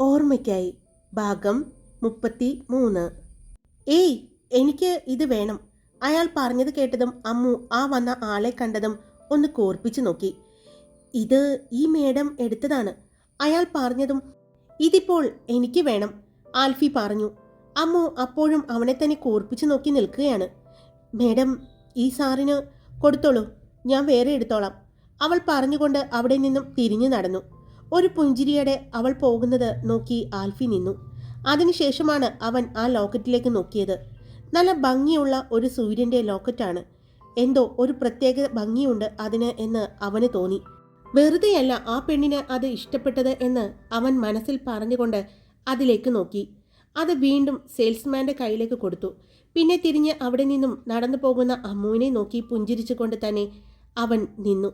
ഓർമ്മയ്ക്കായി. ഭാഗം മുപ്പത്തി മൂന്ന് ഏയ് എനിക്ക് ഇത് വേണം. അയാൾ പറഞ്ഞത് കേട്ടതും അമ്മു ആ വന്ന ആളെ കണ്ടതും ഒന്ന് കോർപ്പിച്ചു നോക്കി. ഇത് ഈ മേഡം എടുത്തതാണ്. അയാൾ പറഞ്ഞതും ഇതിപ്പോൾ എനിക്ക് വേണം. ആൽഫി പറഞ്ഞു. അമ്മു അപ്പോഴും അവനെ തന്നെ കോർപ്പിച്ചു നോക്കി നിൽക്കുകയാണ്. മേഡം ഈ സാറിന് കൊടുത്തോളൂ. ഞാൻ വേറെ എടുത്തോളാം. അവൾ പറഞ്ഞുകൊണ്ട് അവിടെ നിന്നും തിരിഞ്ഞു നടന്നു. ഒരു പുഞ്ചിരിയോടെ അവൾ പോകുന്നത് നോക്കി ആൽഫി നിന്നു. അതിനുശേഷമാണ് അവൻ ആ ലോക്കറ്റിലേക്ക് നോക്കിയത്. നല്ല ഭംഗിയുള്ള ഒരു സൂര്യന്റെ ലോക്കറ്റാണ്. എന്തോ ഒരു പ്രത്യേക ഭംഗിയുണ്ട് അതിന് എന്ന് അവന് തോന്നി. വെറുതെയല്ല ആ പെണ്ണിന് അത് ഇഷ്ടപ്പെട്ടത് എന്ന് അവൻ മനസ്സിൽ പറഞ്ഞുകൊണ്ട് അതിലേക്ക് നോക്കി. അത് വീണ്ടും സെയിൽസ്മാന്റെ കയ്യിലേക്ക് കൊടുത്തു. പിന്നെ തിരിഞ്ഞ് അവിടെ നിന്നും നടന്നു പോകുന്ന അമ്മുവിനെ നോക്കി പുഞ്ചിരിച്ചുകൊണ്ട് തന്നെ അവൻ നിന്നു.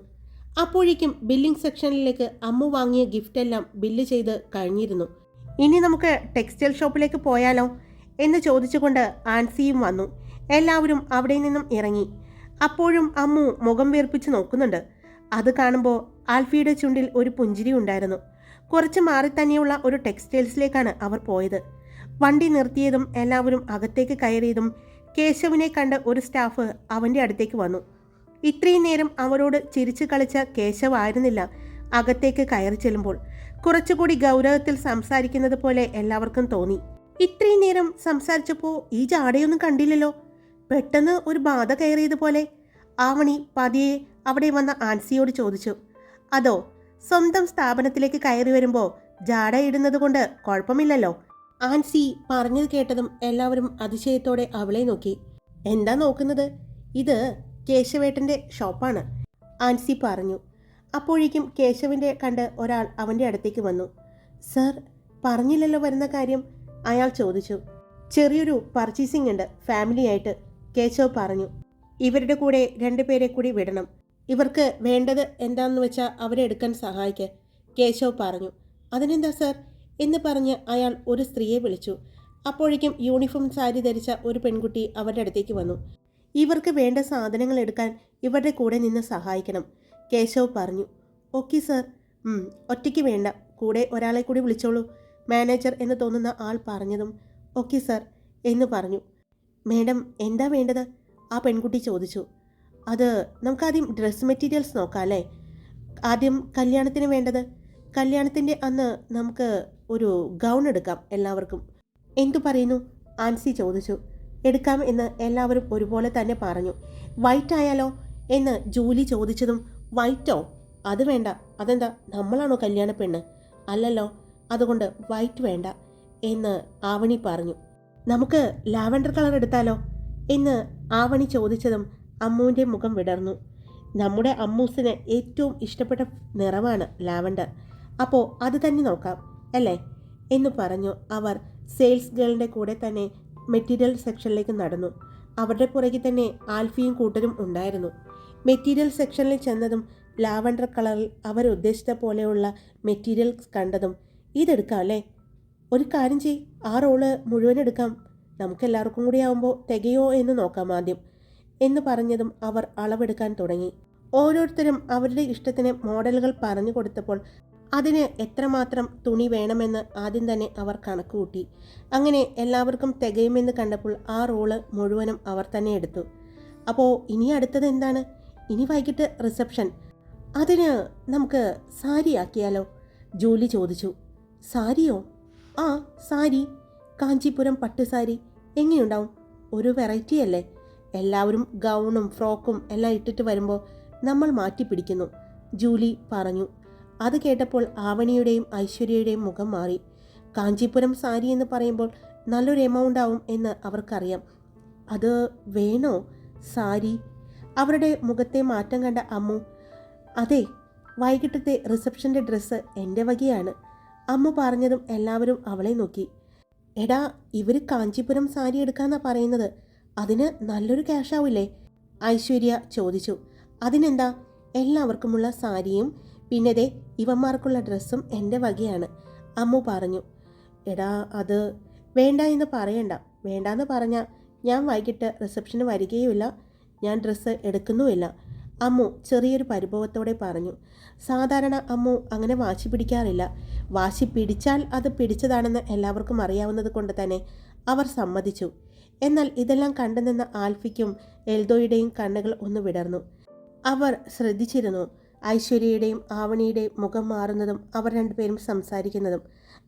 അപ്പോഴേക്കും ബില്ലിംഗ് സെക്ഷനിലേക്ക് അമ്മ വാങ്ങിയ ഗിഫ്റ്റ് എല്ലാം ബില്ല് ചെയ്ത് കഴിഞ്ഞിരുന്നു. ഇനി നമുക്ക് ടെക്സ്റ്റൈൽ ഷോപ്പിലേക്ക് പോയാലോ എന്ന് ചോദിച്ചുകൊണ്ട് ആൻസിയും വന്നു. എല്ലാവരും അവിടെ നിന്നും ഇറങ്ങി. അപ്പോഴും അമ്മു മുഖം വീർപ്പിച്ച് നോക്കുന്നുണ്ട്. അത് കാണുമ്പോൾ ആൽഫിയുടെ ചുണ്ടിൽ ഒരു പുഞ്ചിരി ഉണ്ടായിരുന്നു. കുറച്ച് മാറി തന്നെയുള്ള ഒരു ടെക്സ്റ്റൈൽസിലേക്കാണ് അവർ പോയത്. വണ്ടി നിർത്തിയതും എല്ലാവരും അകത്തേക്ക് കയറിയതും കേശവിനെ കണ്ട് ഒരു സ്റ്റാഫ് അവന്റെ അടുത്തേക്ക് വന്നു. ഇത്രയും നേരം അവരോട് ചിരിച്ചു കളിച്ച കേശവായിരുന്നില്ല അകത്തേക്ക് കയറി ചെല്ലുമ്പോൾ. കുറച്ചുകൂടി ഗൗരവത്തിൽ സംസാരിക്കുന്നത് പോലെ എല്ലാവർക്കും തോന്നി. ഇത്രയും നേരം സംസാരിച്ചപ്പോൾ ഈ ജാടയൊന്നും കണ്ടില്ലല്ലോ. പെട്ടെന്ന് ഒരു ബാധ കയറിയതുപോലെ ആവണി പതിയെ അവിടെ വന്ന ആൻസിയോട് ചോദിച്ചു. അതോ സ്വന്തം സ്ഥാപനത്തിലേക്ക് കയറി വരുമ്പോൾ ജാട ഇടുന്നത് കൊണ്ട് കുഴപ്പമില്ലല്ലോ? ആൻസി പറഞ്ഞത് കേട്ടതും എല്ലാവരും അതിശയത്തോടെ അവളെ നോക്കി. എന്താ നോക്കുന്നത്? ഇത് കേശവേട്ടന്റെ ഷോപ്പാണ്. ആൻസി പറഞ്ഞു. അപ്പോഴേക്കും കേശവിന്റെ കണ്ട് ഒരാൾ അവന്റെ അടുത്തേക്ക് വന്നു. സർ പറഞ്ഞില്ലല്ലോ വരുന്ന കാര്യം അയാൾ ചോദിച്ചു. ചെറിയൊരു പർച്ചേസിംഗ് ഉണ്ട് ഫാമിലിയായിട്ട് കേശവ് പറഞ്ഞു. ഇവരുടെ കൂടെ രണ്ടുപേരെ കൂടി വിടണം. ഇവർക്ക് വേണ്ടത് എന്താണെന്ന് വെച്ചാൽ അവരെ എടുക്കാൻ സഹായിക്ക് കേശവ് പറഞ്ഞു. അതിനെന്താ സർ? എന്ന് പറഞ്ഞ് അയാൾ ഒരു സ്ത്രീയെ വിളിച്ചു. അപ്പോഴേക്കും യൂണിഫോം സാരി ധരിച്ച ഒരു പെൺകുട്ടി അവരുടെ അടുത്തേക്ക് വന്നു. ഇവർക്ക് വേണ്ട സാധനങ്ങൾ എടുക്കാൻ ഇവരുടെ കൂടെ നിന്ന് സഹായിക്കണം. കേശവ് പറഞ്ഞു ഓക്കെ സർ. ഒറ്റയ്ക്ക് വേണ്ട. കൂടെ ഒരാളെ കൂടി വിളിച്ചോളൂ. മാനേജർ എന്ന് തോന്നുന്ന ആൾ പറഞ്ഞതും ഓക്കെ സർ എന്ന് പറഞ്ഞു. മേഡം എന്താ വേണ്ടത്? ആ പെൺകുട്ടി ചോദിച്ചു. അത് നമുക്കാദ്യം ഡ്രസ് മെറ്റീരിയൽസ് നോക്കാം അല്ലേ? ആദ്യം കല്യാണത്തിന് വേണ്ടത്? കല്യാണത്തിന്റെ അന്ന് നമുക്ക് ഒരു ഗൗൺ എടുക്കാം എല്ലാവർക്കും. എന്തു പറയുന്നു? ആൻസി ചോദിച്ചു. എടുക്കാം എന്ന് എല്ലാവരും ഒരുപോലെ തന്നെ പറഞ്ഞു. വൈറ്റ് ആയാലോ എന്ന് ജൂലി ചോദിച്ചതും വൈറ്റോ? അത് വേണ്ട. അതെന്താ? നമ്മളാണോ കല്യാണ പെണ്ണ്? അല്ലല്ലോ. അതുകൊണ്ട് വൈറ്റ് വേണ്ട എന്ന് ആവണി പറഞ്ഞു. നമുക്ക് ലാവൻഡർ കളർ എടുത്താലോ? എന്ന് ആവണി ചോദിച്ചതും അമ്മുവിന്റെ മുഖം വിടർന്നു. നമ്മുടെ അമ്മൂസിന് ഏറ്റവും ഇഷ്ടപ്പെട്ട നിറമാണ് ലാവൻഡർ. അപ്പോൾ അത് തന്നെ നോക്കാം അല്ലേ? എന്ന് പറഞ്ഞു. അവർ സെയിൽസ് ഗേളിന്റെ കൂടെ തന്നെ മെറ്റീരിയൽ സെക്ഷനിലേക്ക് നടന്നു. അവരുടെ പുറകിൽ തന്നെ ആൽഫിയും കൂട്ടരും ഉണ്ടായിരുന്നു. മെറ്റീരിയൽ സെക്ഷനിൽ ചെന്നതും ലാവണ്ടർ കളറിൽ അവരുദ്ദേശിച്ച പോലെയുള്ള മെറ്റീരിയൽസ് കണ്ടതും ഇതെടുക്കാം അല്ലേ? ഒരു കാര്യം ചെയ് ആ റോൾ മുഴുവൻ എടുക്കാം. നമുക്ക് എല്ലാവർക്കും കൂടി ആവുമ്പോൾ തികയോ എന്ന് നോക്കാം ആദ്യം എന്ന് പറഞ്ഞതും അവർ അളവെടുക്കാൻ തുടങ്ങി. ഓരോരുത്തരും അവരുടെ ഇഷ്ടത്തിന് മോഡലുകൾ പറഞ്ഞു കൊടുത്തപ്പോൾ അതിന് എത്രമാത്രം തുണി വേണമെന്ന് ആദ്യം തന്നെ അവർ കണക്കുകൂട്ടി അങ്ങനെ എല്ലാവർക്കും തികയുമെന്ന് കണ്ടപ്പോൾ ആ റോൾ മുഴുവനും അവർ തന്നെ എടുത്തു. അപ്പോൾ ഇനി അടുത്തത് എന്താണ്? ഇനി വൈകിട്ട് റിസപ്ഷൻ. അതിന് നമുക്ക് സാരി ആക്കിയാലോ? ജൂലി ചോദിച്ചു. സാരിയോ? ആ സാരി. കാഞ്ചീപുരം പട്ടുസാരി എങ്ങനെയുണ്ടാവും? ഒരു വെറൈറ്റി അല്ലേ? എല്ലാവരും ഗൗണും ഫ്രോക്കും എല്ലാം ഇട്ടിട്ട് വരുമ്പോൾ നമ്മൾ മാറ്റി പിടിക്കുന്നു. ജൂലി പറഞ്ഞു. അത് കേട്ടപ്പോൾ ആവണിയുടെയും ഐശ്വര്യയുടെയും മുഖം മാറി. കാഞ്ചീപുരം സാരി എന്ന് പറയുമ്പോൾ നല്ലൊരു എമൗണ്ട് ആവും എന്ന് അവർക്കറിയാം. അത് വേണോ? സാരി? അവരുടെ മുഖത്തെ മാറ്റം കണ്ട അമ്മു അതെ വൈകിട്ടത്തെ റിസപ്ഷന്റെ ഡ്രസ്സ് എന്റെ വകയാണ്. അമ്മ പറഞ്ഞതും എല്ലാവരും അവളെ നോക്കി. എടാ ഇവർ കാഞ്ചീപുരം സാരി എടുക്കാന്നാ പറയുന്നത്. അതിന് നല്ലൊരു ക്യാഷ് ആവില്ലേ? ഐശ്വര്യ ചോദിച്ചു. അതിനെന്താ? എല്ലാവർക്കുമുള്ള സാരിയും പിന്നെ ദേ ഇവന്മാർക്കുള്ള ഡ്രസ്സും എന്റെ വകയാണ്. അമ്മു പറഞ്ഞു എടാ അത് വേണ്ട എന്ന് പറയണ്ട. വേണ്ടാന്ന് പറഞ്ഞാൽ ഞാൻ വൈകിട്ട് റിസപ്ഷന് വരികയുമില്ല. ഞാൻ ഡ്രസ്സ് എടുക്കുന്നുമില്ല. അമ്മു ചെറിയൊരു പരിഭവത്തോടെ പറഞ്ഞു സാധാരണ അമ്മു അങ്ങനെ വാശി പിടിക്കാറില്ല. വാശി പിടിച്ചാൽ അത് പിടിച്ചതാണെന്ന് എല്ലാവർക്കും അറിയാവുന്നത് കൊണ്ട് തന്നെ അവർ സമ്മതിച്ചു. എന്നാൽ ഇതെല്ലാം കണ്ടുനിന്ന ആൽഫിക്കും എൽദോയുടെയും കണ്ണുകൾ ഒന്ന് വിടർന്നു. അവർ ശ്രദ്ധിച്ചിരുന്നു ഐശ്വര്യയുടെയും ആവണിയുടെയും മുഖം മാറുന്നതും അവർ രണ്ടുപേരും സംസാരിക്കുന്നതും.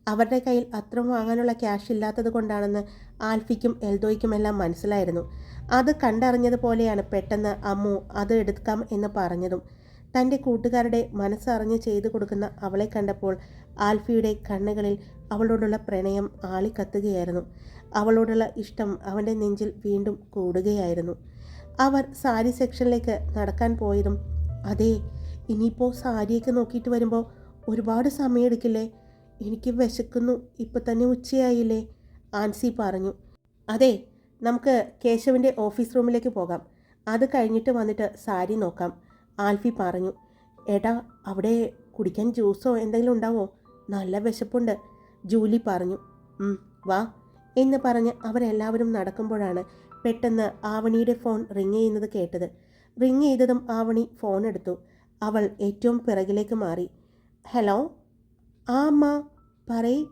അവരുടെ കയ്യിൽ അത്ര വാങ്ങാനുള്ള ക്യാഷ് ഇല്ലാത്തത് കൊണ്ടാണെന്ന് ആൽഫിക്കും എൽദോയ്ക്കുമെല്ലാം മനസ്സിലായിരുന്നു. അത് കണ്ടറിഞ്ഞതുപോലെയാണ് പെട്ടെന്ന് അമ്മു അത് എടുക്കാം എന്ന് പറഞ്ഞതും. തന്റെ കൂട്ടുകാരുടെ മനസ്സറിഞ്ഞ് ചെയ്തു കൊടുക്കുന്ന അവളെ കണ്ടപ്പോൾ ആൽഫിയുടെ കണ്ണുകളിൽ അവളോടുള്ള പ്രണയം ആളിക്കത്തുകയായിരുന്നു. അവളോടുള്ള ഇഷ്ടം അവന്റെ നെഞ്ചിൽ വീണ്ടും കൂടുകയായിരുന്നു. അവർ സാരി സെക്ഷനിലേക്ക് നടക്കാൻ പോയതും അതേ ഇനിയിപ്പോൾ സാരിയൊക്കെ നോക്കിയിട്ട് വരുമ്പോൾ ഒരുപാട് സമയമെടുക്കില്ലേ? എനിക്ക് വിശക്കുന്നു. ഇപ്പം തന്നെ ഉച്ചയായില്ലേ? ആൻസി പറഞ്ഞു. അതെ നമുക്ക് കേശവന്റെ ഓഫീസ് റൂമിലേക്ക് പോകാം. അത് കഴിഞ്ഞിട്ട് വന്നിട്ട് സാരി നോക്കാം. ആൽഫി പറഞ്ഞു. എടാ അവിടെ കുടിക്കാൻ ജ്യൂസോ എന്തെങ്കിലും ഉണ്ടാവോ? നല്ല വിശപ്പുണ്ട്. ജൂലി പറഞ്ഞു. വാ. എന്ന് പറഞ്ഞ് അവരെല്ലാവരും നടക്കുമ്പോഴാണ് പെട്ടെന്ന് ആവണിയുടെ ഫോൺ റിങ് ചെയ്യുന്നത് കേട്ടത്. റിങ് ചെയ്തതും ആവണി ഫോൺ എടുത്തു. അവൾ ഏറ്റവും പിറകിലേക്ക് മാറി. ഹലോ ആ അമ്മ പറയ്.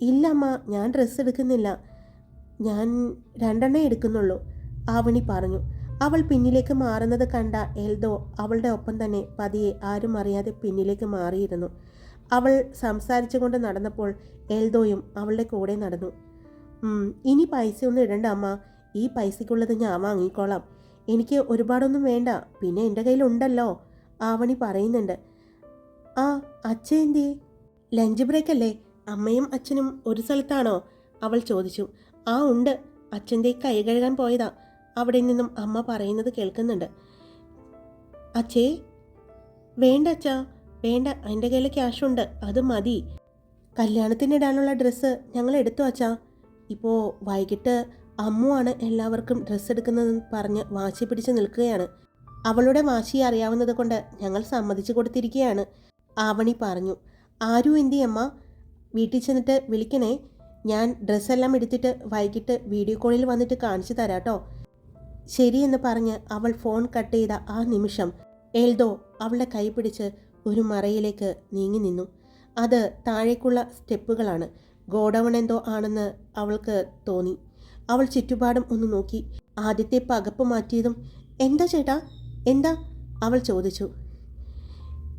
ഇല്ലമ്മ ഞാൻ ഡ്രസ്സ് എടുക്കുന്നില്ല. ഞാൻ രണ്ടെണ്ണേ എടുക്കുന്നുള്ളൂ ആവണി പറഞ്ഞു. അവൾ പിന്നിലേക്ക് മാറുന്നത് കണ്ട എൽദോ അവളുടെ ഒപ്പം തന്നെ പതിയെ ആരും അറിയാതെ പിന്നിലേക്ക് മാറിയിരുന്നു. അവൾ സംസാരിച്ചുകൊണ്ട് നടന്നപ്പോൾ എൽദോയും അവളുടെ കൂടെ നടന്നു. ഇനി പൈസ ഒന്നും ഇടണ്ട അമ്മ. ഈ പൈസയ്ക്കുള്ളത് ഞാൻ വാങ്ങിക്കോളാം. എനിക്ക് ഒരുപാടൊന്നും വേണ്ട. പിന്നെ എന്റെ കയ്യിലുണ്ടല്ലോ. ആവണി പറയുന്നുണ്ട്. ആ അച്ഛൻ എന്തി ലഞ്ച് ബ്രേക്ക് അല്ലേ അമ്മയും അച്ഛനും ഒരു സ്ഥലത്താണോ? അവൾ ചോദിച്ചു. ആ ഉണ്ട്. അച്ഛന്റെ കൈ കഴുകാൻ പോയതാ. അവിടെ നിന്നും അമ്മ പറയുന്നത് കേൾക്കുന്നുണ്ട്. അച്ഛേ? വേണ്ട അച്ഛാ. വേണ്ട. എന്റെ കയ്യിൽ ക്യാഷ് ഉണ്ട് അത് മതി. കല്യാണത്തിനിടാനുള്ള ഡ്രസ്സ് ഞങ്ങൾ എടുത്തു അച്ഛാ. ഇപ്പോൾ വൈകിട്ട് അമ്മുവാണ് എല്ലാവർക്കും ഡ്രസ്സ് എടുക്കുന്നതെന്ന് പറഞ്ഞ് വാശി പിടിച്ച് നിൽക്കുകയാണ്. അവളുടെ വാശി അറിയാവുന്നത് കൊണ്ട് ഞങ്ങൾ സമ്മതിച്ചു കൊടുത്തിരിക്കുകയാണ്. ആവണി പറഞ്ഞു ആരു എന്തി അമ്മ? വീട്ടിൽ ചെന്നിട്ട് വിളിക്കണേ. ഞാൻ ഡ്രസ്സെല്ലാം എടുത്തിട്ട് വൈകിട്ട് വീഡിയോ കോളിൽ വന്നിട്ട് കാണിച്ചു തരാട്ടോ. ശരിയെന്ന് പറഞ്ഞ് അവൾ ഫോൺ കട്ട് ചെയ്ത ആ നിമിഷം എൽദോ അവളുടെ കൈ പിടിച്ച് ഒരു മറയിലേക്ക് നീങ്ങി നിന്നു. അത് താഴേക്കുള്ള സ്റ്റെപ്പുകളാണ്. ഗോഡൗൺ എന്തോ ആണെന്ന് അവൾക്ക് തോന്നി. അവൾ ചുറ്റുപാടും ഒന്ന് നോക്കി. ആദ്യത്തെ പകപ്പ് മാറ്റിയതും എന്താ ചേട്ടാ? എന്താ? അവൾ ചോദിച്ചു.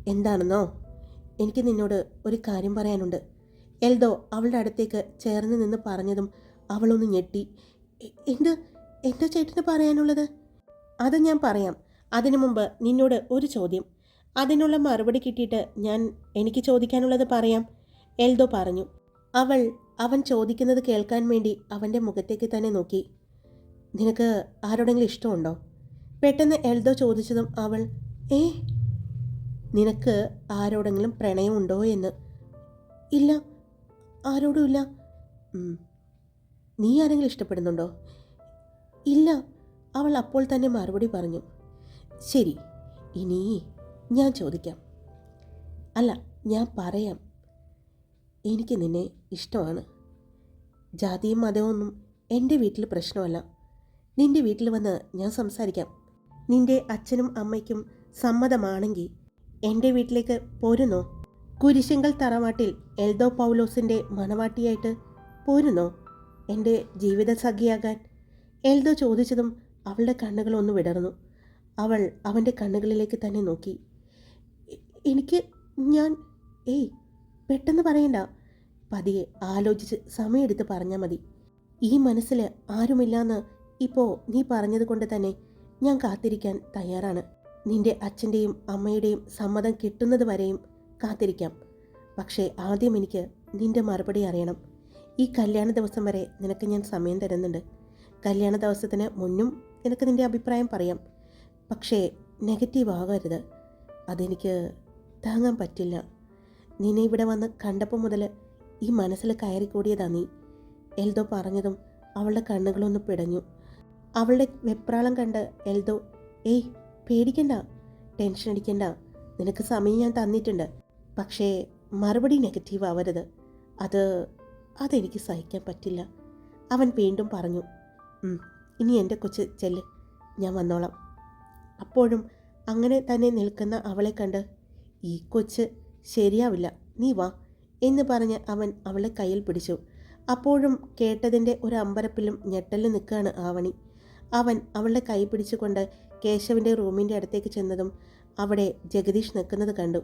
എന്താണെന്നോ? എനിക്ക് നിന്നോട് ഒരു കാര്യം പറയാനുണ്ട്. എൽദോ അവളുടെ അടുത്തേക്ക് ചേർന്ന് നിന്ന് പറഞ്ഞതും അവളൊന്ന് ഞെട്ടി. "എ- എന്ത്? എന്താ ചേട്ടന് പറയാനുള്ളത്? അത് ഞാൻ പറയാം. അതിനു മുമ്പ് നിന്നോട് ഒരു ചോദ്യം. അതിനുള്ള മറുപടി കിട്ടിയിട്ട് ഞാൻ എനിക്ക് ചോദിക്കാനുള്ളത് പറയാം എൽദോ പറഞ്ഞു. അവൾ അവൻ ചോദിക്കുന്നത് കേൾക്കാൻ വേണ്ടി അവന്റെ മുഖത്തേക്ക് തന്നെ നോക്കി. നിനക്ക് ആരോടെങ്കിലും ഇഷ്ടമുണ്ടോ? പെട്ടെന്ന് എൽദോ ചോദിച്ചതും അവൾ ഏ നിനക്ക് ആരോടെങ്കിലും പ്രണയമുണ്ടോ എന്ന്? ഇല്ല ആരോടുമില്ല നീ ആരെങ്കിലും ഇഷ്ടപ്പെടുന്നുണ്ടോ? ഇല്ല അവൾ അപ്പോൾ തന്നെ മറുപടി പറഞ്ഞു. ശരി ഇനി ഞാൻ ചോദിക്കാം. അല്ല ഞാൻ പറയാം. എനിക്ക് നിന്നെ ഇഷ്ടമാണ്. ജാതിയും ഒന്നും എന്റെ വീട്ടിൽ പ്രശ്നമല്ല. നിന്റെ വീട്ടിൽ വന്ന് ഞാൻ സംസാരിക്കാം. നിന്റെ അച്ഛനും അമ്മയ്ക്കും സമ്മതമാണെങ്കിൽ എന്റെ വീട്ടിലേക്ക് പോരുന്നോ? കുരിശങ്കൽ തറവാട്ടിൽ എൽദോ പൗലോസിന്റെ മണവാട്ടിയായിട്ട് പോരുന്നോ? എന്റെ ജീവിത സഖിയാകാൻ എൽദോ ചോദിച്ചതും അവളുടെ കണ്ണുകൾ ഒന്ന് വിടർന്നു. അവൾ അവന്റെ കണ്ണുകളിലേക്ക് തന്നെ നോക്കി. എനിക്ക് ഞാൻ ഏയ് പെട്ടെന്ന് പറയണ്ട. പതിയെ ആലോചിച്ച് സമയമെടുത്ത് പറഞ്ഞാൽ മതി. ഈ മനസ്സിൽ ആരുമില്ലാന്ന് ഇപ്പോൾ നീ പറഞ്ഞത് കൊണ്ട് തന്നെ ഞാൻ കാത്തിരിക്കാൻ തയ്യാറാണ്. നിന്റെ അച്ഛന്റെയും അമ്മയുടെയും സമ്മതം കിട്ടുന്നത് വരെയും കാത്തിരിക്കാം. പക്ഷേ ആദ്യം എനിക്ക് നിന്റെ മറുപടി അറിയണം. ഈ കല്യാണ ദിവസം വരെ നിനക്ക് ഞാൻ സമയം തരുന്നുണ്ട്. കല്യാണ ദിവസത്തിന് മുന്നും നിനക്ക് നിന്റെ അഭിപ്രായം പറയാം. പക്ഷേ നെഗറ്റീവ് ആകരുത്. അതെനിക്ക് താങ്ങാൻ പറ്റില്ല. നിന്നെ ഇവിടെ വന്ന് കണ്ടപ്പോൾ മുതൽ ഈ മനസ്സിൽ കയറിക്കൂടിയതാ നീ. എൽദോ പറഞ്ഞതും അവളുടെ കണ്ണുകളൊന്ന് പിടഞ്ഞു. അവളുടെ വെപ്രാളം കണ്ട് എൽദോ ഏയ് പേടിക്കണ്ട ടെൻഷൻ അടിക്കണ്ട. നിനക്ക് സമയം ഞാൻ തന്നിട്ടുണ്ട്. പക്ഷേ മറുപടി നെഗറ്റീവ് ആവരുത്. അത് അതെനിക്ക് സഹിക്കാൻ പറ്റില്ല. അവൻ വീണ്ടും പറഞ്ഞു "ഉം, ഇനി എന്റെ കൊച്ച് ചെല്ല്. ഞാൻ വന്നോളാം. അപ്പോഴും അങ്ങനെ തന്നെ നിൽക്കുന്ന അവളെ കണ്ട് ഈ കൊച്ച് ശരിയാവില്ല. നീ വാ. എന്ന് പറഞ്ഞ് അവൻ അവളെ കയ്യിൽ പിടിച്ചു. അപ്പോഴും കേട്ടതിന്റെ ഒരു അമ്പരപ്പിലും ഞെട്ടലും നിൽക്കുകയാണ് ആവണി. അവൻ അവളുടെ കൈ പിടിച്ചുകൊണ്ട് കേശവിന്റെ റൂമിന്റെ അടുത്തേക്ക് ചെന്നതും അവിടെ ജഗദീഷ് നിൽക്കുന്നത് കണ്ടു.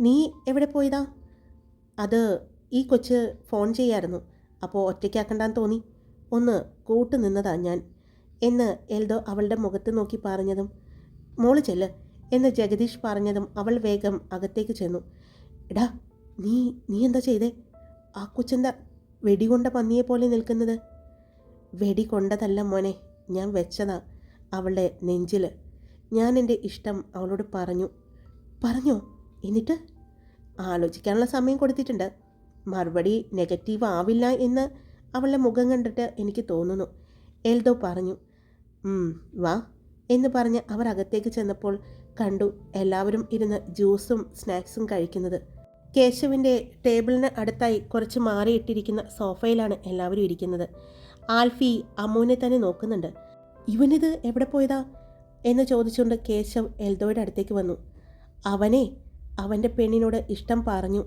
നീ എവിടെ പോയതാ? അത് ഈ കൊച്ച് ഫോൺ ചെയ്യായിരുന്നു. അപ്പോൾ ഒറ്റയ്ക്കാക്കണ്ടാന്ന് തോന്നി. ഒന്ന് കൂട്ടു നിന്നതാ ഞാൻ എന്ന് എൽദോ അവളുടെ മുഖത്ത് നോക്കി പറഞ്ഞതും മോൾ ചെല്ല് എന്ന് ജഗദീഷ് പറഞ്ഞതും അവൾ വേഗം അകത്തേക്ക് ചെന്നു. എടാ നീ നീ എന്താ ചെയ്തേ? ആ കൊച്ചെന്താ വെടികൊണ്ട പന്നിയെ പോലെ നിൽക്കുന്നത്? വെടി കൊണ്ടതല്ല മോനെ ഞാൻ വെച്ചതാ അവളുടെ നെഞ്ചിൽ ഞാൻ എന്റെ ഇഷ്ടം അവളോട് പറഞ്ഞു. പറഞ്ഞോ? എന്നിട്ട്? ആലോചിക്കാനുള്ള സമയം കൊടുത്തിട്ടുണ്ട്. മറുപടി നെഗറ്റീവ് ആവില്ല എന്ന് അവളുടെ മുഖം കണ്ടിട്ട് എനിക്ക് തോന്നുന്നു. എൽദോ പറഞ്ഞു "ഉം, വാ എന്ന് പറഞ്ഞ് അവർ അകത്തേക്ക് ചെന്നപ്പോൾ കണ്ടു എല്ലാവരും ഇരുന്ന് ജ്യൂസും സ്നാക്സും കഴിക്കുന്നത്. കേശവിന്റെ ടേബിളിന് അടുത്തായി കുറച്ച് മാറിയിട്ടിരിക്കുന്ന സോഫയിലാണ് എല്ലാവരും ഇരിക്കുന്നത്. ആൽഫി അമ്മുവിനെ തന്നെ നോക്കുന്നുണ്ട്. ഇവനിത് എവിടെ പോയതാ? എന്ന് ചോദിച്ചുകൊണ്ട് കേശവ് എൽദോയുടെ അടുത്തേക്ക് വന്നു. അവനെ അവന്റെ പെണ്ണിനോട് ഇഷ്ടം പറഞ്ഞു.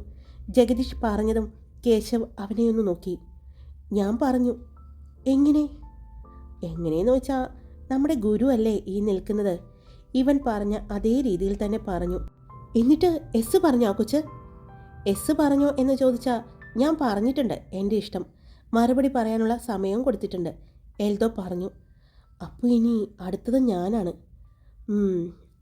ജഗദീഷ് പറഞ്ഞതും കേശവ് അവനെ ഒന്ന് നോക്കി. ഞാൻ പറഞ്ഞു. എങ്ങനെ? എങ്ങനെയെന്ന് വെച്ചാൽ നമ്മുടെ ഗുരു അല്ലേ ഈ നിൽക്കുന്നത്? ഇവൻ പറഞ്ഞ അതേ രീതിയിൽ തന്നെ പറഞ്ഞു. എന്നിട്ട് എസ് പറഞ്ഞു കൊച്ച്? എസ് പറഞ്ഞോ എന്ന് ചോദിച്ചാൽ ഞാൻ പറഞ്ഞിട്ടുണ്ട് എന്റെ ഇഷ്ടം. മറുപടി പറയാനുള്ള സമയവും കൊടുത്തിട്ടുണ്ട്. എൽദോ പറഞ്ഞു അപ്പോൾ ഇനി അടുത്തത് ഞാനാണ്.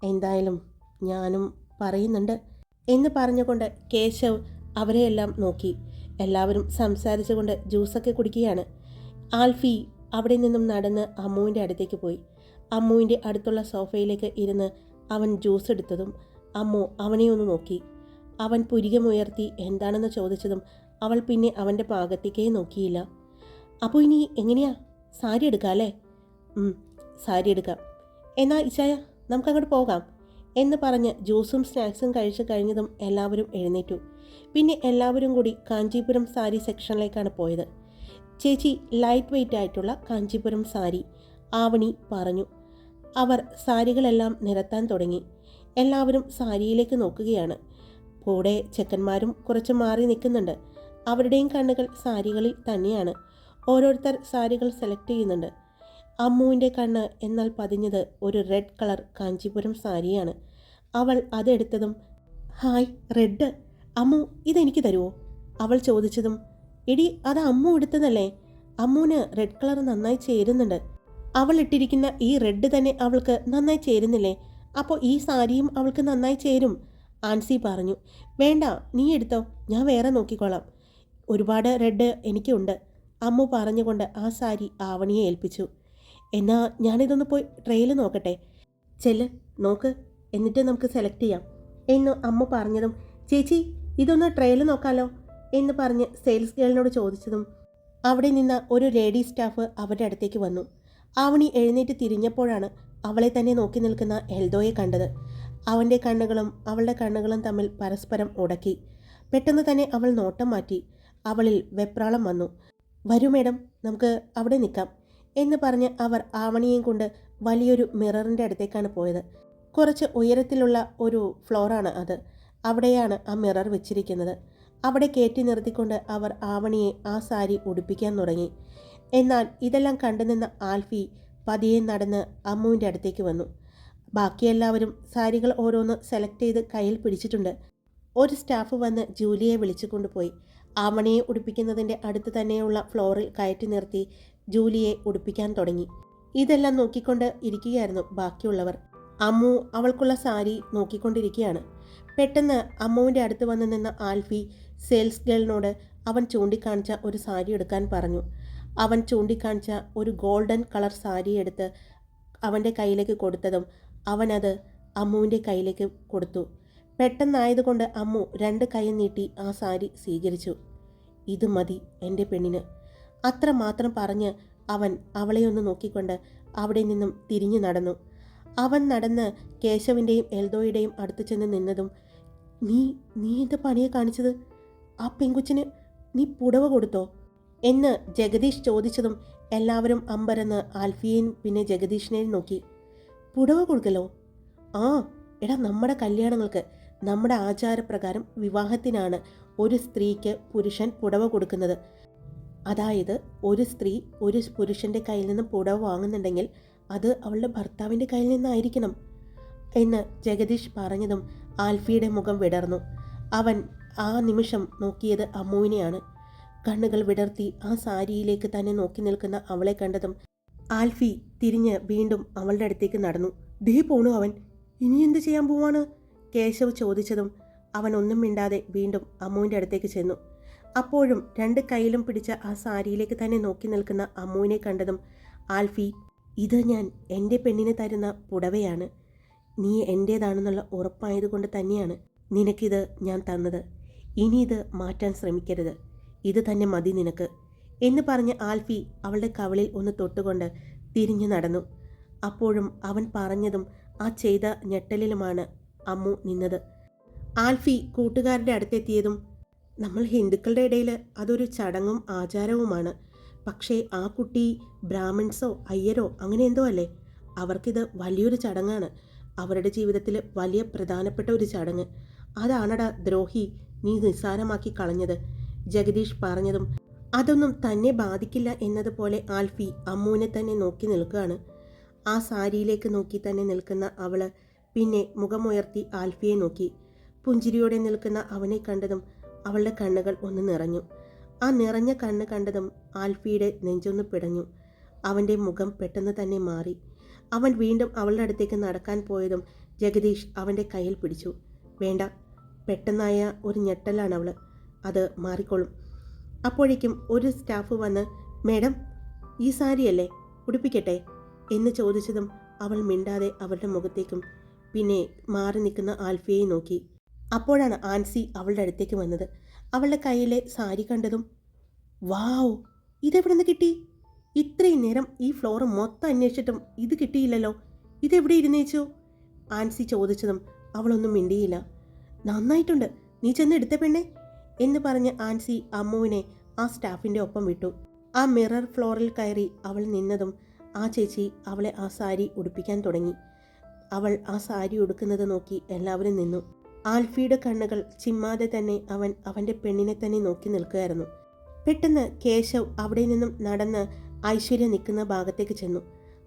എന്തായാലും ഞാനും പറയുന്നുണ്ട് എന്ന് പറഞ്ഞുകൊണ്ട് കേശവ് അവരെയെല്ലാം നോക്കി. എല്ലാവരും സംസാരിച്ചുകൊണ്ട് ജ്യൂസൊക്കെ കുടിക്കുകയാണ്. ആൽഫി അവിടെ നിന്നും നടന്ന് അമ്മുവിന്റെ അടുത്തേക്ക് പോയി. അമ്മുവിന്റെ അടുത്തുള്ള സോഫയിലേക്ക് ഇരുന്ന് അവൻ ജ്യൂസ് എടുത്തതും അമ്മു അവനെ ഒന്ന് നോക്കി. അവൻ പുരികമുയർത്തി എന്താണെന്ന് ചോദിച്ചതും അവൾ പിന്നെ അവന്റെ പാകത്തേക്കേ നോക്കിയില്ല. അപ്പോൾ ഇനി എങ്ങനെയാ? സാരി എടുക്കാം അല്ലേ? സാരി എടുക്കാം. എന്നാ ഇച്ചായ നമുക്കങ്ങോട്ട് പോകാം എന്ന് പറഞ്ഞ് ജ്യൂസും സ്നാക്സും കഴിച്ചു കഴിഞ്ഞതും എല്ലാവരും എഴുന്നേറ്റു. പിന്നെ എല്ലാവരും കൂടി കാഞ്ചീപുരം സാരി സെക്ഷനിലേക്കാണ് പോയത്. ചേച്ചി ലൈറ്റ് വെയിറ്റ് ആയിട്ടുള്ള കാഞ്ചീപുരം സാരി ആവണി പറഞ്ഞു. അവർ സാരികളെല്ലാം നിരത്താൻ തുടങ്ങി. എല്ലാവരും സാരിയിലേക്ക് നോക്കുകയാണ്. കൂടെ ചെക്കന്മാരും കുറച്ച് മാറി നിൽക്കുന്നുണ്ട്. അവരുടെയും കണ്ണുകൾ സാരികളിൽ തന്നെയാണ്. ഓരോരുത്തർ സാരികൾ സെലക്ട് ചെയ്യുന്നുണ്ട്. അമ്മുവിന്റെ കണ്ണ് എന്നാൽ പതിഞ്ഞത് ഒരു റെഡ് കളർ കാഞ്ചീപുരം സാരിയാണ്. അവൾ അതെടുത്തതും ഹായ് റെഡ്. അമ്മു ഇതെനിക്ക് തരുമോ അവൾ ചോദിച്ചതും എടി അത് അമ്മു എടുത്തതല്ലേ? അമ്മുവിന് റെഡ് കളർ നന്നായി ചേരുന്നുണ്ട്. അവൾ ഇട്ടിരിക്കുന്ന ഈ റെഡ് തന്നെ അവൾക്ക് നന്നായി ചേരുന്നില്ലേ? അപ്പോൾ ഈ സാരിയും അവൾക്ക് നന്നായി ചേരും. ആൻസി പറഞ്ഞു വേണ്ട നീ എടുത്തോ ഞാൻ വേറെ നോക്കിക്കോളാം. ഒരുപാട് റെഡ് എനിക്കുണ്ട്. അമ്മു പറഞ്ഞുകൊണ്ട് ആ സാരി ആവണിയെ ഏൽപ്പിച്ചു. എന്നാൽ ഞാനിതൊന്ന് പോയി ട്രെയിൽ നോക്കട്ടെ. ചെല്ല് നോക്ക് എന്നിട്ട് നമുക്ക് സെലക്ട് ചെയ്യാം. എന്ന് അമ്മ പറഞ്ഞതും ചേച്ചി ഇതൊന്ന് ട്രെയിൽ നോക്കാലോ? എന്ന് പറഞ്ഞ് സെയിൽസ് ഗേളിനോട് ചോദിച്ചതും അവിടെ നിന്ന് ഒരു ലേഡി സ്റ്റാഫ് അവരുടെ അടുത്തേക്ക് വന്നു. ആവണി എഴുന്നേറ്റ് തിരിഞ്ഞപ്പോഴാണ് അവളെ തന്നെ നോക്കി നിൽക്കുന്ന എൽദോയെ കണ്ടത്. അവന്റെ കണ്ണുകളും അവളുടെ കണ്ണുകളും തമ്മിൽ പരസ്പരം ഉടക്കി. പെട്ടെന്ന് തന്നെ അവൾ നോട്ടം മാറ്റി. അവളിൽ വെപ്രാളം വന്നു. വരൂ മേഡം നമുക്ക് അവിടെ നിൽക്കാം എന്ന് പറഞ്ഞ് അവർ ആവണിയെയും കൊണ്ട് വലിയൊരു മിററിന്റെ അടുത്തേക്കാണ് പോയത്. കുറച്ച് ഉയരത്തിലുള്ള ഒരു ഫ്ലോറാണ് അത്. അവിടെയാണ് ആ മിറർ വെച്ചിരിക്കുന്നത്. അവിടെ കയറ്റി നിർത്തിക്കൊണ്ട് അവർ ആവണിയെ ആ സാരി ഉടുപ്പിക്കാൻ തുടങ്ങി. എന്നാൽ ഇതെല്ലാം കണ്ടുനിന്ന ആൽഫി പതിയെ നടന്ന് അമ്മുവിന്റെ അടുത്തേക്ക് വന്നു. ബാക്കിയെല്ലാവരും സാരികൾ ഓരോന്ന് സെലക്ട് ചെയ്ത് കയ്യിൽ പിടിച്ചിട്ടുണ്ട്. ഒരു സ്റ്റാഫ് വന്ന് ജൂലിയെ വിളിച്ചു കൊണ്ടുപോയി. ആമണിയെ ഉടുപ്പിക്കുന്നതിന്റെ അടുത്ത് തന്നെയുള്ള ഫ്ലോറിൽ കയറ്റി നിർത്തി ജൂലിയെ ഉടുപ്പിക്കാൻ തുടങ്ങി. ഇതെല്ലാം നോക്കിക്കൊണ്ട് ഇരിക്കുകയായിരുന്നു ബാക്കിയുള്ളവർ. അമ്മു അവൾക്കുള്ള സാരി നോക്കിക്കൊണ്ടിരിക്കുകയാണ്. പെട്ടെന്ന് അമ്മുവിന്റെ അടുത്ത് വന്ന് നിന്ന ആൽഫി സെയിൽസ് ഗേളിനോട് അവൻ ചൂണ്ടിക്കാണിച്ച ഒരു സാരി എടുക്കാൻ പറഞ്ഞു. അവൻ ചൂണ്ടിക്കാണിച്ച ഒരു ഗോൾഡൻ കളർ സാരി എടുത്ത് അവന്റെ കയ്യിലേക്ക് കൊടുത്തതും അവനത് അമ്മുവിന്റെ കയ്യിലേക്ക് കൊടുത്തു. പെട്ടെന്നായതുകൊണ്ട് അമ്മു രണ്ട് കൈ നീട്ടി ആ സാരി സ്വീകരിച്ചു. ഇത് മതി എന്റെ പെണ്ണിന്. അത്ര മാത്രം പറഞ്ഞ് അവൻ അവളെ ഒന്ന് നോക്കിക്കൊണ്ട് അവിടെ നിന്നും തിരിഞ്ഞു നടന്നു. അവൻ നടന്ന് കേശവിന്റെയും എൽദോയുടെയും അടുത്ത് ചെന്ന് നിന്നതും നീ നീ എന്ത് പണിയെ കാണിച്ചത്? ആ പെങ്കുച്ചിന് നീ പുടവ കൊടുത്തോ? എന്ന് ജഗദീഷ് ചോദിച്ചതും എല്ലാവരും അമ്പരന്ന് ആൽഫിയെയും പിന്നെ ജഗദീഷിനെയും നോക്കി. പുടവ കൊടുക്കലോ ആ എടാ നമ്മുടെ കല്യാണങ്ങൾക്ക് നമ്മുടെ ആചാരപ്രകാരം വിവാഹത്തിനാണ് ഒരു സ്ത്രീക്ക് പുരുഷൻ പുടവ കൊടുക്കുന്നത്. അതായത് ഒരു സ്ത്രീ ഒരു പുരുഷന്റെ കയ്യിൽ നിന്ന് പുടവ വാങ്ങുന്നുണ്ടെങ്കിൽ അത് അവളുടെ ഭർത്താവിന്റെ കയ്യിൽ നിന്നായിരിക്കണം എന്ന് ജഗദീഷ് പറഞ്ഞതും ആൽഫിയുടെ മുഖം വിടർന്നു. അവൻ ആ നിമിഷം നോക്കിയത് അമ്മുവിനെയാണ്. കണ്ണുകൾ വിടർത്തി ആ സാരിയിലേക്ക് തന്നെ നോക്കി നിൽക്കുന്ന അവളെ കണ്ടതും ആൽഫി തിരിഞ്ഞ് വീണ്ടും അവളുടെ അടുത്തേക്ക് നടന്നു. ദേ പോണു അവൻ. ഇനി എന്ത് ചെയ്യാൻ പോവാണ്? കേശവ് ചോദിച്ചതും അവൻ ഒന്നും മിണ്ടാതെ വീണ്ടും അമ്മുവിന്റെ അടുത്തേക്ക് ചെന്നു. അപ്പോഴും രണ്ട് കൈയിലും പിടിച്ച ആ സാരിയിലേക്ക് തന്നെ നോക്കി നിൽക്കുന്ന അമ്മുവിനെ കണ്ടതും ആൽഫി ഇത് ഞാൻ എന്റെ പെണ്ണിന് തരുന്ന പുടവയാണ്. നീ എന്റേതാണെന്നുള്ള ഉറപ്പായതുകൊണ്ട് തന്നെയാണ് നിനക്കിത് ഞാൻ തന്നത്. ഇനി ഇത് മാറ്റാൻ ശ്രമിക്കരുത്. ഇത് തന്നെ മതി നിനക്ക്. എന്ന് പറഞ്ഞ് ആൽഫി അവളുടെ കവളിൽ ഒന്ന് തൊട്ടുകൊണ്ട് തിരിഞ്ഞു നടന്നു. അപ്പോഴും അവൻ പറഞ്ഞതും ആ ചെയ്ത ഞെട്ടലിലുമാണ് അമ്മു നിന്നത്. ആൽഫി കൂട്ടുകാരുടെ അടുത്തെത്തിയതും നമ്മൾ ഹിന്ദുക്കളുടെ ഇടയിൽ അതൊരു ചടങ്ങും ആചാരവുമാണ്. പക്ഷേ ആ കുട്ടി ബ്രാഹ്മിൺസോ അയ്യരോ അങ്ങനെ എന്തോ അല്ലേ? അവർക്കിത് വലിയൊരു ചടങ്ങാണ്. അവരുടെ ജീവിതത്തിൽ വലിയ പ്രധാനപ്പെട്ട ഒരു ചടങ്ങ്. അതാണടാ ദ്രോഹി നീ നിസ്സാരമാക്കി കളഞ്ഞത്. ജഗദീഷ് പറഞ്ഞതും അതൊന്നും തന്നെ ബാധിക്കില്ല എന്നതുപോലെ ആൽഫി അമ്മുവിനെ തന്നെ നോക്കി നിൽക്കുകയാണ്. ആ സാരിയിലേക്ക് നോക്കി തന്നെ നിൽക്കുന്ന അവൾ പിന്നെ മുഖമുയർത്തി ആൽഫിയെ നോക്കി. പുഞ്ചിരിയോടെ നിൽക്കുന്ന അവനെ കണ്ടതും അവളുടെ കണ്ണുകൾ ഒന്ന് നിറഞ്ഞു. ആ നിറഞ്ഞ കണ്ണ് കണ്ടതും ആൽഫിയുടെ നെഞ്ചൊന്ന് പിടഞ്ഞു. അവന്റെ മുഖം പെട്ടെന്ന് തന്നെ മാറി. അവൻ വീണ്ടും അവളുടെ അടുത്തേക്ക് നടക്കാൻ പോയതും ജഗദീഷ് അവന്റെ കയ്യിൽ പിടിച്ചു. വേണ്ട പെട്ടെന്നായ ഒരു ഞെട്ടലാണ് അവൾ അത് മാറിക്കൊള്ളും അപ്പോഴേക്കും ഒരു സ്റ്റാഫ് വന്ന് മേഡം ഈ സാരിയല്ലേ? ഉടുപ്പിക്കട്ടെ എന്ന് ചോദിച്ചതും അവൾ മിണ്ടാതെ അവരുടെ മുഖത്തേക്കും പിന്നെ മാറി നിൽക്കുന്ന ആൽഫിയെ നോക്കി. അപ്പോഴാണ് ആൻസി അവളുടെ അടുത്തേക്ക് വന്നത്. അവളുടെ കയ്യിലെ സാരി കണ്ടതും വാവ് ഇതെവിടെ നിന്ന് കിട്ടി? ഇത്രയും നേരം ഈ ഫ്ലോർ മൊത്തം അന്വേഷിച്ചിട്ടും ഇത് കിട്ടിയില്ലല്ലോ. ഇതെവിടെ ഇരുന്നേച്ചു? ആൻസി ചോദിച്ചതും അവളൊന്നും മിണ്ടിയില്ല. നന്നായിട്ടുണ്ട്. നീ ചെന്ന് എടുത്ത പെണ്ണെ എന്ന് പറഞ്ഞ് ആൻസി അമ്മുവിനെ ആ സ്റ്റാഫിന്റെ ഒപ്പം വിട്ടു. ആ മിറർ ഫ്ലോറിൽ കയറി അവൾ നിന്നതും ആ ചേച്ചി അവളെ ആ സാരി ഉടുപ്പിക്കാൻ തുടങ്ങി. അവൾ ആ സാരി ഉടുക്കുന്നത് നോക്കി എല്ലാവരും നിന്നു. ആൽഫിയുടെ കണ്ണുകൾ ചിമ്മാതെ തന്നെ അവൻ അവന്റെ പെണ്ണിനെ തന്നെ നോക്കി നിൽക്കുകയായിരുന്നു. പെട്ടെന്ന് കേശവ് അവിടെ നിന്നും നടന്ന് ഐശ്വര്യ നിൽക്കുന്ന ഭാഗത്തേക്ക് ചെന്നു.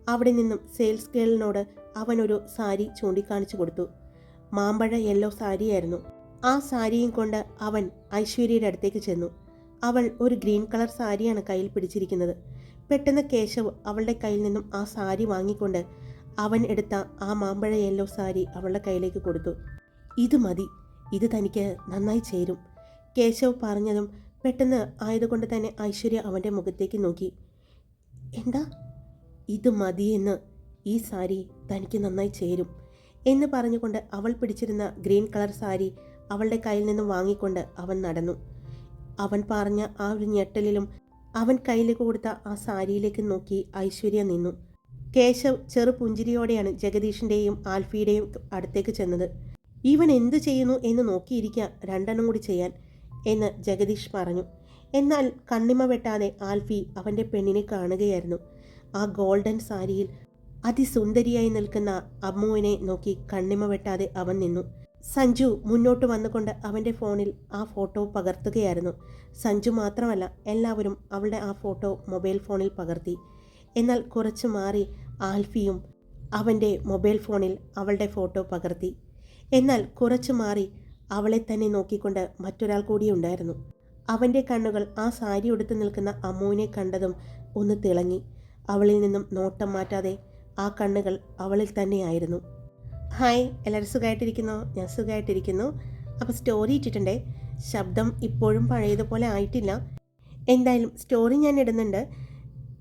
അവിടെ നിന്നും സെയിൽസ് ഗേളിനോട് അവനൊരു സാരി ചൂണ്ടിക്കാണിച്ചു കൊടുത്തു. മാമ്പഴ യെല്ലോ സാരിയായിരുന്നു. ആ സാരിയും കൊണ്ട് അവൻ ഐശ്വര്യയുടെ അടുത്തേക്ക് ചെന്നു. അവൾ ഒരു ഗ്രീൻ കളർ സാരിയാണ് കയ്യിൽ പിടിച്ചിരിക്കുന്നത്. പെട്ടെന്ന് കേശവ് അവളുടെ കയ്യിൽ നിന്നും ആ സാരി വാങ്ങിക്കൊണ്ട് അവൻ എടുത്ത ആ മാമ്പഴ യെല്ലോ സാരി അവളുടെ കയ്യിലേക്ക് കൊടുത്തു. ഇത് മതി. ഇത് തനിക്ക് നന്നായി ചേരും. കേശവ് പറഞ്ഞതും പെട്ടെന്ന് ആയതുകൊണ്ട് തന്നെ ഐശ്വര്യ അവന്റെ മുഖത്തേക്ക് നോക്കി. എന്താ? ഇത് മതിയെന്ന് ഈ സാരി തനിക്ക് നന്നായി ചേരും എന്ന് പറഞ്ഞുകൊണ്ട് അവൾ പിടിച്ചിരുന്ന ഗ്രീൻ കളർ സാരി അവളുടെ കയ്യിൽ നിന്നും വാങ്ങിക്കൊണ്ട് അവൻ നടന്നു. അവൻ പറഞ്ഞ ആ ഒരു ഞെട്ടലിലും അവൻ കയ്യിലേക്ക് കൊടുത്ത ആ സാരിയിലേക്ക് നോക്കി ഐശ്വര്യ നിന്നു. കേശവ് ചെറുപുഞ്ചിരിയോടെയാണ് ജഗദീഷിന്റെയും ആൽഫിയുടെയും അടുത്തേക്ക് ചെന്നത്. ഇവൻ എന്തു ചെയ്യുന്നു എന്ന് നോക്കിയിരിക്കുക രണ്ടെണ്ണം കൂടി ചെയ്യാൻ എന്ന് ജഗദീഷ് പറഞ്ഞു. എന്നാൽ കണ്ണിമ വെട്ടാതെ ആൽഫി അവന്റെ പെണ്ണിനെ കാണുകയായിരുന്നു. ആ ഗോൾഡൻ സാരിയിൽ അതിസുന്ദരിയായി നിൽക്കുന്ന അമ്മുവിനെ നോക്കി കണ്ണിമ വെട്ടാതെ അവൻ നിന്നു. സഞ്ജു മുന്നോട്ട് വന്നുകൊണ്ട് അവന്റെ ഫോണിൽ ആ ഫോട്ടോ പകർത്തുകയായിരുന്നു. സഞ്ജു മാത്രമല്ല എല്ലാവരും അവളുടെ ആ ഫോട്ടോ മൊബൈൽ ഫോണിൽ പകർത്തി. എന്നാൽ കുറച്ച് മാറി ആൽഫിയും അവന്റെ മൊബൈൽ ഫോണിൽ അവളുടെ ഫോട്ടോ പകർത്തി. എന്നാൽ കുറച്ച് മാറി അവളെ തന്നെ നോക്കിക്കൊണ്ട് മറ്റൊരാൾ കൂടി ഉണ്ടായിരുന്നു. അവന്റെ കണ്ണുകൾ ആ സാരി ഉടുത്ത് നിൽക്കുന്ന അമ്മുവിനെ കണ്ടതും ഒന്ന് തിളങ്ങി. അവളിൽ നിന്നും നോട്ടം മാറ്റാതെ ആ കണ്ണുകൾ അവളിൽ തന്നെയായിരുന്നു. ഹായ് എല്ലാവരും സുഖമായിട്ടിരിക്കുന്നു? ഞാൻ സുഖമായിട്ടിരിക്കുന്നു. അപ്പോൾ സ്റ്റോറി ഇട്ടിട്ടുണ്ടേ. ശബ്ദം ഇപ്പോഴും പഴയതുപോലെ ആയിട്ടില്ല. എന്തായാലും സ്റ്റോറി ഞാൻ ഇടുന്നുണ്ട്.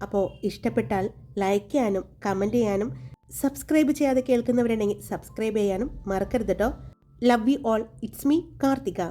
അപ്പോൾ ഇഷ്ടപ്പെട്ടാൽ ലൈക്ക് ചെയ്യാനും കമന്റ് ചെയ്യാനും സബ്സ്ക്രൈബ് ചെയ്യാതെ കേൾക്കുന്നവരുണ്ടെങ്കിൽ സബ്സ്ക്രൈബ് ചെയ്യാനും മറക്കരുത് കേട്ടോ love you all it's me Karthika.